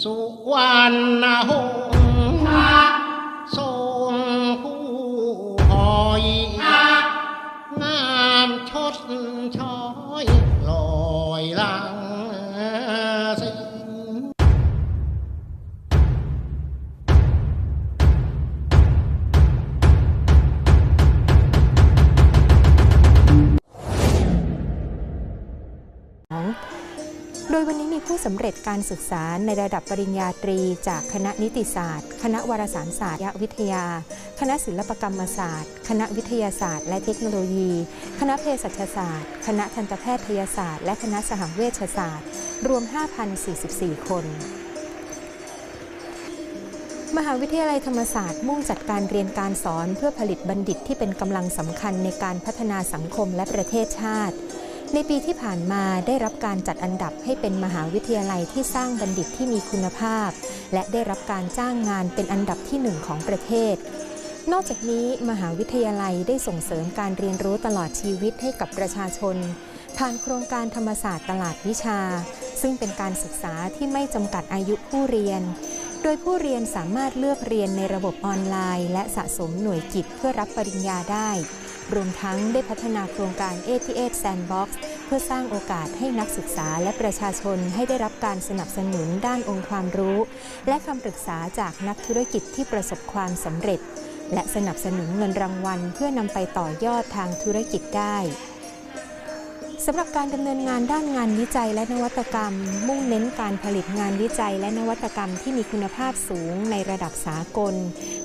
สุวรร ผู้สำเร็จการศึกษาในระดับปริญญาตรี จากคณะนิติศาสตร์ คณะวารสารศาสตร์วิทยา คณะศิลปกรรมศาสตร์ คณะวิทยาศาสตร์ และเทคโนโลยี คณะเภสัชศาสตร์ คณะทันตแพทยศาสตร์ และคณะสหเวชศาสตร์ รวม 5,044 คนมหาวิทยาลัยธรรมศาสตร์มุ่งจัดการเรียนการสอนเพื่อผลิตบัณฑิตที่เป็นกำลังสำคัญในการพัฒนาสังคมและประเทศชาติ ในปีที่ผ่านมาได้รับการจัดอันดับให้เป็นมหาวิทยาลัยที่สร้างบัณฑิตที่มีคุณภาพ และได้รับการจ้างงานเป็นอันดับที่หนึ่งของประเทศ นอกจากนี้มหาวิทยาลัยได้ส่งเสริมการเรียนรู้ตลอดชีวิตให้กับประชาชน ผ่านโครงการธรรมศาสตร์ตลาดวิชา ซึ่งเป็นการศึกษาที่ไม่จำกัดอายุผู้เรียน โดยผู้เรียนสามารถเลือกเรียนในระบบออนไลน์ และสะสมหน่วยกิจเพื่อรับปริญญาได้ รวมทั้งได้พัฒนาโครงการ 88 Sandbox เพื่อสร้างโอกาสให้นักศึกษาและประชาชนให้ได้รับการสนับสนุนด้านองค์ความรู้ และคำปรึกษาจากนักธุรกิจที่ประสบความสำเร็จ และสนับสนุนเงินรางวัล เพื่อนำไปต่อยอดทางธุรกิจได้ สำหรับการดำเนินงานด้านงานวิจัยและนวัตกรรม มุ่งเน้นการผลิตงานวิจัยและนวัตกรรมที่มีคุณภาพสูงในระดับสากล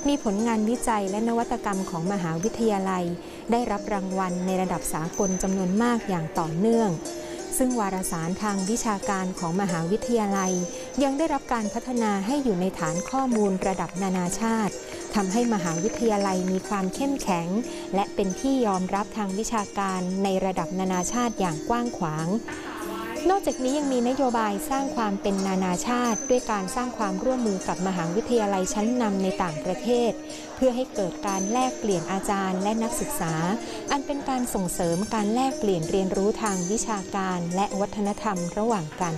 มีผลงานวิจัยและนวัตกรรมของมหาวิทยาลัย ได้รับรางวัลในระดับสากลจำนวนมากอย่างต่อเนื่อง ซึ่งวารสารทางวิชาการของมหาวิทยาลัย ยังได้รับการพัฒนาให้อยู่ในฐานข้อมูลระดับนานาชาติทำให้มหาวิทยาลัยมีความเข้มแข็ง และเป็นที่ยอมรับทางวิชาการในระดับนานาชาติอย่างกว้างขวาง นอกจากนี้ยังมีนโยบายสร้างความเป็นนานาชาติ ด้วยการสร้างความร่วมมือกับมหาวิทยาลัยชั้นนำในต่างประเทศ เพื่อให้เกิดการแลกเปลี่ยนอาจารย์และนักศึกษา อันเป็นการส่งเสริมการแลกเปลี่ยนเรียนรู้ทางวิชาการและวัฒนธรรมระหว่างกัน